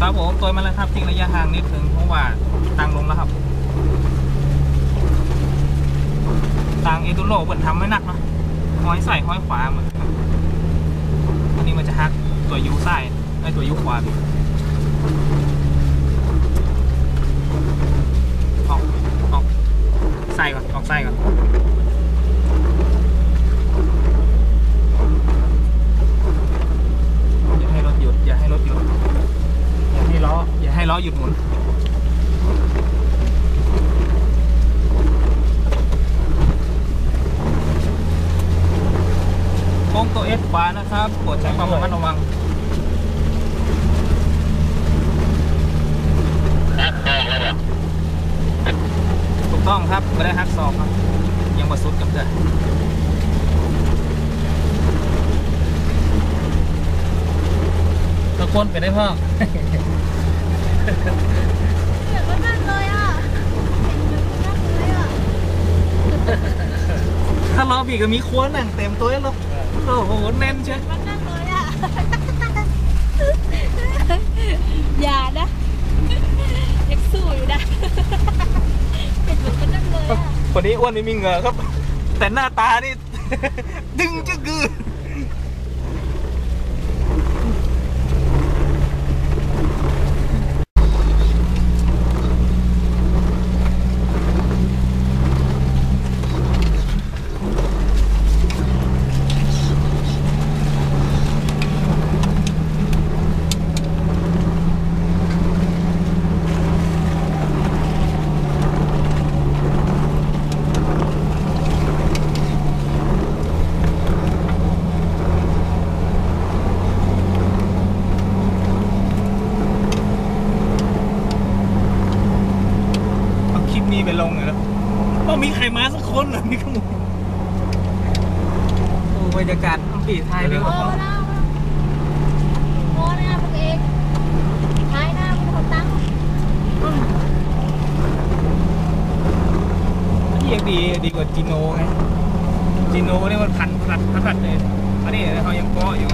ครับผมตัวมาแล้วครับจริงระยะทางนิดถึงเพราะว่าทางลงแล้วครับทางเอตุโลเปิดทำไม่นักนะห้อยใส่ห้อยขวาเหมือนอันนี้มันจะฮักตัวยูซ้ายไอตัวยูขวา ล้อหยุดหมุนโค้งตัวเอสขวานะครับโปรดใช้ความระมัดระวังถูกต้องครับไม่ได้ฮักซอกครับ ยังมาสุดกับเธอตะโกนไปได้พ่อ เสียงก็นั่นเลยอะเสียงมันนั่นเลยอะถ้าล้อบีกก็มีควนหนังเต็มตัวแล้วโอ้โหแน่นใช่มันนั่นเลยอะอย่านะยังสู้อยู่นะเป็นเหมือนมันนั่นเลยอะคนนี้อ้วนไม่มีเหงื่อครับ แต่หน้าตานี่ ดึงจึกกือ เอาคลิปนี้ไปลงเลยแล้วต้องมีใครมาสักคนเหรอมีขโมยโอ้ บรรยากาศต้องปีไทยเลยโอ้นะโอ้นะพวกเองท้ายหน้าพวกคนตั้งที่ยังดีดีกว่าจีโนไงจีโนเนี่ยมันพันพลัดพลัดเลยอันนี้เขายังเกาะอยู่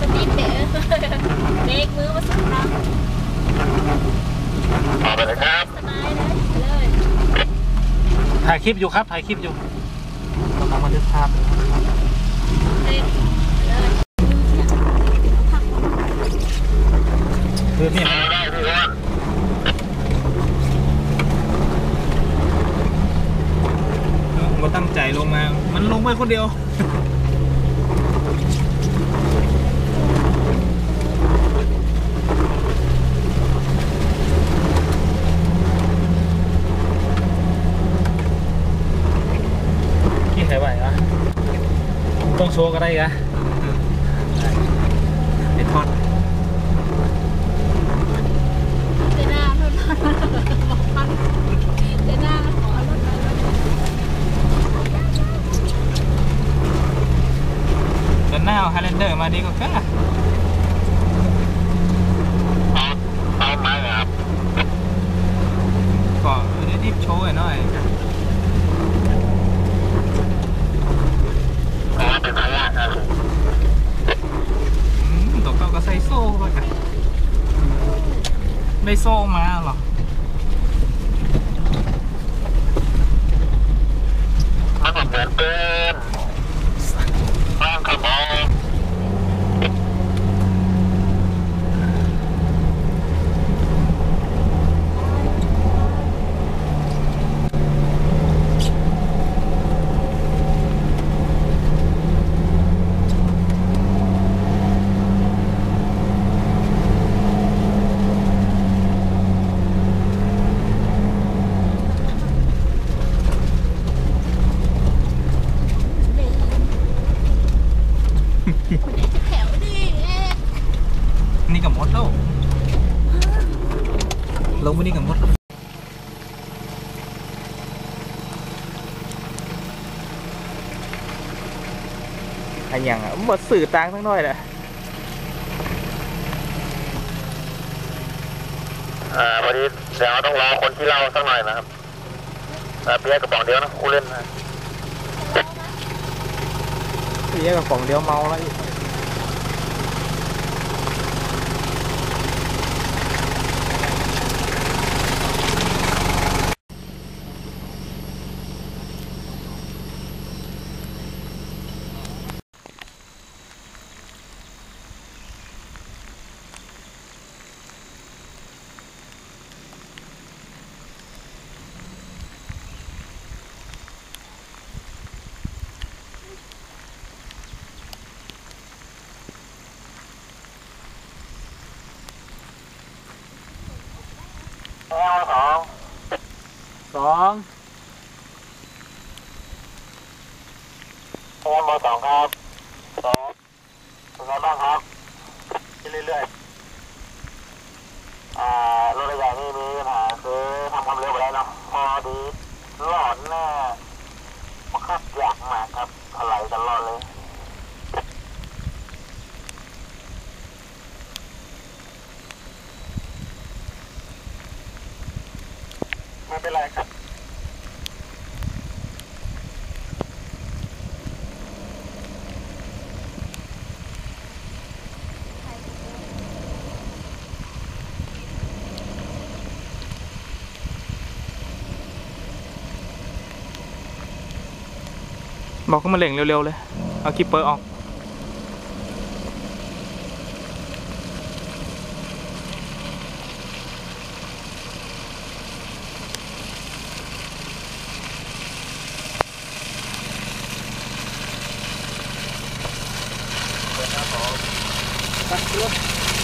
สตีเบรกมือมาสุดทางเอาไปเลยครับสบายเลยเลยถ่ายคลิปอยู่ครับถ่ายคลิปอยู่กำลังบันทึกภาพอยู่เบเลยพักคือเนี่ยเอาได้พี่ว่ามันก็ตั้งใจลงมา มันลงไปคนเดียว ว์ก็ได้กะไอ้ทอดเจน่าเท่านั้นบอกพันเจน่าขอรถไปรถเดินหน้าเอาไฮแลนเดอร์มาดีกว่าก็เอาเอาไม้เหรอครับก็เดี๋ยวรีบโชว์หน่อย อ๋อเป็นพยาครับ อืมตัวเก่าก็ใส่โซ่ไปกันได้โซ่มาเหรอมันเหมือนเานขโมย คนนี้จะแถวดิเอ๊ะ นี่กับมดแล้ว ลงไปนี่กับมดแล้วอันยังอะหมดสื่อตังค์ทั้งน้อยแหละอ่าพอดีเดี๋ยวต้องรอคนที่เล่าสักหน่อยนะครับอ่าเบียร์กระป๋องเดียวนะคู่เล่นนะพี่แยกกับของเดียวเมาแล้วอีกแอลสอง สอง แอลเบอร์สองครับสองเป็นไงบ้างครับที่เรื่อยๆอ่ารถระยะนี้มีปัญหาคือทำความเร็วไปได้เนาะพอดีหลอนแน่มาขับอยากมากครับอะไรตลอดเลย ไม่เป็นไรครับบอกเขามาเล่งเร็วๆเลย เอาคิปเปอร์ออก ครับผม